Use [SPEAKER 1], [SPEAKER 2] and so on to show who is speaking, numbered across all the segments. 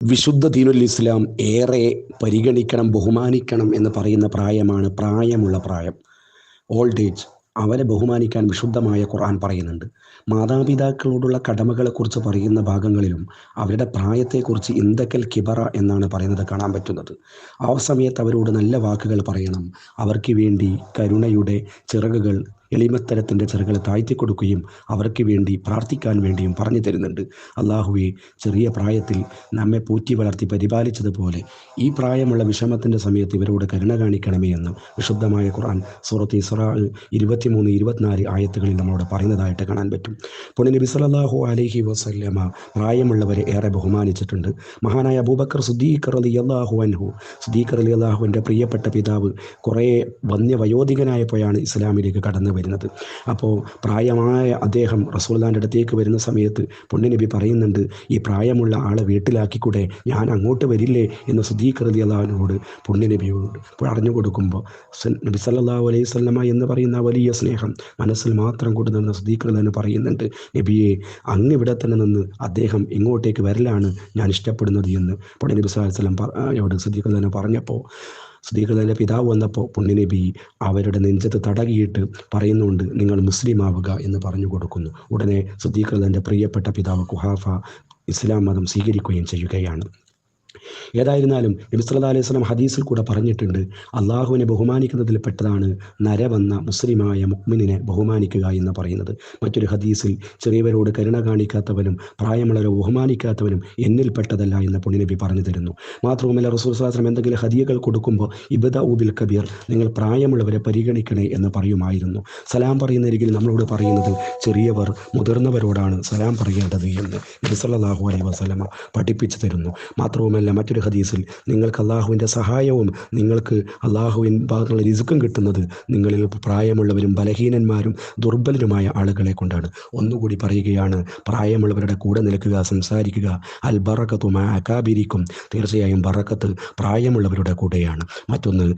[SPEAKER 1] വിശുദ്ധ ദീനുൽ ഇസ്ലാം ഏറെ പരിഗണിക്കണം ബഹുമാനിക്കണം എന്ന് പറയുന്ന പ്രായമാണ് പ്രായമുള്ള പ്രായം. ഓൾഡ് ഏജ് അവരെ ബഹുമാനിക്കാൻ വിശുദ്ധമായ ഖുർആൻ പറയുന്നുണ്ട്. മാതാപിതാക്കളോടുള്ള കടമകളെക്കുറിച്ച് പറയുന്ന ഭാഗങ്ങളിലും അവരുടെ പ്രായത്തെക്കുറിച്ച് ഇന്ദക്കൽ കിബറ എന്നാണ് പറയുന്നത് കാണാൻ പറ്റുന്നത്. ആ സമയത്ത് അവരോട് നല്ല വാക്കുകൾ പറയണം. അവർക്ക് വേണ്ടി കരുണയുടെ ചിറകുകൾ എളിമത്തരത്തിന്റെ ചെറുകളെ താഴ്ത്തി കൊടുക്കുകയും അവർക്ക് വേണ്ടി പ്രാർത്ഥിക്കാൻ വേണ്ടിയും പറഞ്ഞു തരുന്നുണ്ട്. അള്ളാഹുവെ ചെറിയ പ്രായത്തിൽ നമ്മെ പൂറ്റി വളർത്തി പരിപാലിച്ചതുപോലെ ഈ പ്രായമുള്ള വിഷമത്തിന്റെ സമയത്ത് ഇവരോട് കരുണ കാണിക്കണമേ എന്ന് വിശുദ്ധമായ ഖുർആൻ സൂറത്ത് ഇസ്രാ ഇരുപത്തിമൂന്ന് ഇരുപത്തിനാല് ആയത്തുകളിൽ നമ്മളോട് പറയുന്നതായിട്ട് കാണാൻ പറ്റും. പുണ്യ നബി സല്ലല്ലാഹു അലൈഹി വസല്ലമ പ്രായമുള്ളവരെ ഏറെ ബഹുമാനിച്ചിട്ടുണ്ട്. മഹാനായ അബൂബക്കർ സുദ്ദീഖർ അലി അള്ളാഹു അൻഹു. സുദ്ദീഖർ അലി അള്ളാഹുവിന്റെ പ്രിയപ്പെട്ട പിതാവ് കുറേ വന്യ വയോധികനായപ്പോഴാണ് ഇസ്ലാമിലേക്ക് കടന്നു വരുന്നത്. അപ്പോൾ പ്രായമായ അദ്ദേഹം റസൂൽദാന്റെ അടുത്തേക്ക് വരുന്ന സമയത്ത് പുണ്യനബി പറയുന്നുണ്ട് ഈ പ്രായമുള്ള ആളെ വീട്ടിലാക്കിക്കൂടെ? ഞാൻ അങ്ങോട്ട് വരില്ലേ? എന്ന് സുദ്ദീഖ് റലി അള്ളാഹുവിനോട് പുണ്യനബിയോട് പറഞ്ഞു കൊടുക്കുമ്പോൾ നബി സല്ലാ അലൈഹി സ്വല്ലമ എന്ന് പറയുന്ന വലിയ സ്നേഹം മനസ്സിൽ മാത്രം കൊണ്ട് നിന്ന് തന്നെ പറയുന്നുണ്ട് നബിയെ അങ്ങ് ഇവിടെ തന്നെ നിന്ന് അദ്ദേഹം ഇങ്ങോട്ടേക്ക് വരലാണ് ഞാൻ ഇഷ്ടപ്പെടുന്നത് എന്ന് പുണ്യനബി വസല്ലം യോട് തന്നെ പറഞ്ഞപ്പോൾ സുദീഖിന്റെ പിതാവ് വന്നപ്പോൾ പുണ്യനബി അവരുടെ നെഞ്ചത്ത് തടകിയിട്ട് പറയുന്നുണ്ട് നിങ്ങൾ മുസ്ലിം ആവുക എന്ന് പറഞ്ഞു കൊടുക്കുന്നു. ഉടനെ സുദീഖ് പ്രിയപ്പെട്ട പിതാവ് കുഹാഫ ഇസ്ലാം മതം സ്വീകരിക്കുകയും ചെയ്യുകയാണ്. ഏതായിരുന്നാലും നബി നബിസ്വല്ലാ അലൈഹി സ്വലം ഹദീസിൽ കൂടെ പറഞ്ഞിട്ടുണ്ട് അള്ളാഹുവിനെ ബഹുമാനിക്കുന്നതിൽ പെട്ടതാണ് നരവന്ന മുസ്ലിമായ മുക്മിനെ ബഹുമാനിക്കുക എന്ന് പറയുന്നത്. മറ്റൊരു ഹദീസിൽ ചെറിയവരോട് കരുണ കാണിക്കാത്തവനും പ്രായമുള്ളവരെ ബഹുമാനിക്കാത്തവനും എന്നിൽ പെട്ടതല്ല എന്ന് പുണ്യനബി പറഞ്ഞു തരുന്നു. മാത്രവുമല്ല റസൂൽ സാസ്ത്രം എന്തെങ്കിലും ഹദിയകൾ കൊടുക്കുമ്പോൾ ഇബദ ഉബിൽ കബീർ നിങ്ങൾ പ്രായമുള്ളവരെ പരിഗണിക്കണേ എന്ന് പറയുമായിരുന്നു. സലാം പറയുന്നരികിൽ നമ്മളോട് പറയുന്നത് ചെറിയവർ മുതിർന്നവരോടാണ് സലാം പറയേണ്ടത് എന്ന് നബിസല്ലാഹു അലൈഹി വസ്ലമ പഠിപ്പിച്ചു തരുന്നു. മാത്രവുമല്ല മറ്റൊരു ഹദീസിൽ നിങ്ങൾക്ക് അള്ളാഹുവിന്റെ സഹായവും നിങ്ങൾക്ക് അള്ളാഹുവിൻ ഭാഗത്തുള്ള രിസുക്കും കിട്ടുന്നത് നിങ്ങളിൽ പ്രായമുള്ളവരും ബലഹീനന്മാരും ദുർബലരുമായ ആളുകളെ കൊണ്ടാണ്. ഒന്നുകൂടി പറയുകയാണ് പ്രായമുള്ളവരുടെ കൂടെ നിൽക്കുക സംസാരിക്കുക. അൽ ബറക്കത്തും അക്കാബിരിക്കും തീർച്ചയായും ബറക്കത്ത് പ്രായമുള്ളവരുടെ കൂടെയാണ്. മറ്റൊന്ന്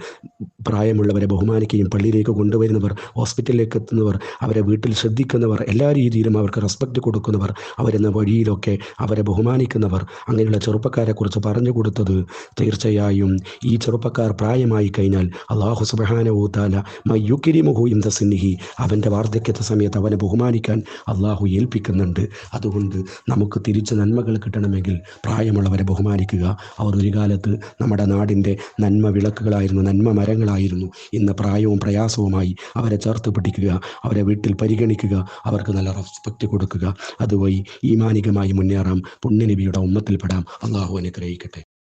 [SPEAKER 1] പ്രായമുള്ളവരെ ബഹുമാനിക്കുകയും പള്ളിയിലേക്ക് കൊണ്ടുവരുന്നവർ ഹോസ്പിറ്റലിലേക്ക് എത്തുന്നവർ അവരെ വീട്ടിൽ ശ്രദ്ധിക്കുന്നവർ എല്ലാ രീതിയിലും അവർക്ക് റെസ്പെക്റ്റ് കൊടുക്കുന്നവർ അവരെന്ന വഴിയിലൊക്കെ അവരെ ബഹുമാനിക്കുന്നവർ അങ്ങനെയുള്ള ചെറുപ്പക്കാരെക്കുറിച്ച് പറഞ്ഞു കൊടുത്തത് തീർച്ചയായും ഈ ചെറുപ്പക്കാർ പ്രായമായി കഴിഞ്ഞാൽ അള്ളാഹു സുബാനവൂത്താല മയ്യുക്കിരിമുഹു ഇന്ദ സിന്നിഹി അവന്റെ വാർദ്ധക്യത്തെ സമയത്ത് അവനെ ബഹുമാനിക്കാൻ അള്ളാഹു ഏൽപ്പിക്കുന്നുണ്ട്. അതുകൊണ്ട് നമുക്ക് തിരിച്ച് നന്മകൾ കിട്ടണമെങ്കിൽ പ്രായമുള്ളവരെ ബഹുമാനിക്കുക. അവർ ഒരു കാലത്ത് നമ്മുടെ നാടിന്റെ നന്മ വിളക്കുകളായിരുന്നു നന്മ മരങ്ങളായിരുന്നു ഇന്ന് പ്രായവും പ്രയാസവുമായി അവരെ ചേർത്ത് പിടിക്കുക അവരെ വീട്ടിൽ പരിഗണിക്കുക അവർക്ക് നല്ല റെസ്പെക്റ്റ് കൊടുക്കുക. അതുവഴി ഈമാനികമായി മുന്നേറാം. പുണ്യനബിയുടെ ഉമ്മത്തിൽപ്പെടാം. അള്ളാഹു അനുഗ്രഹിക്കട്ടെ.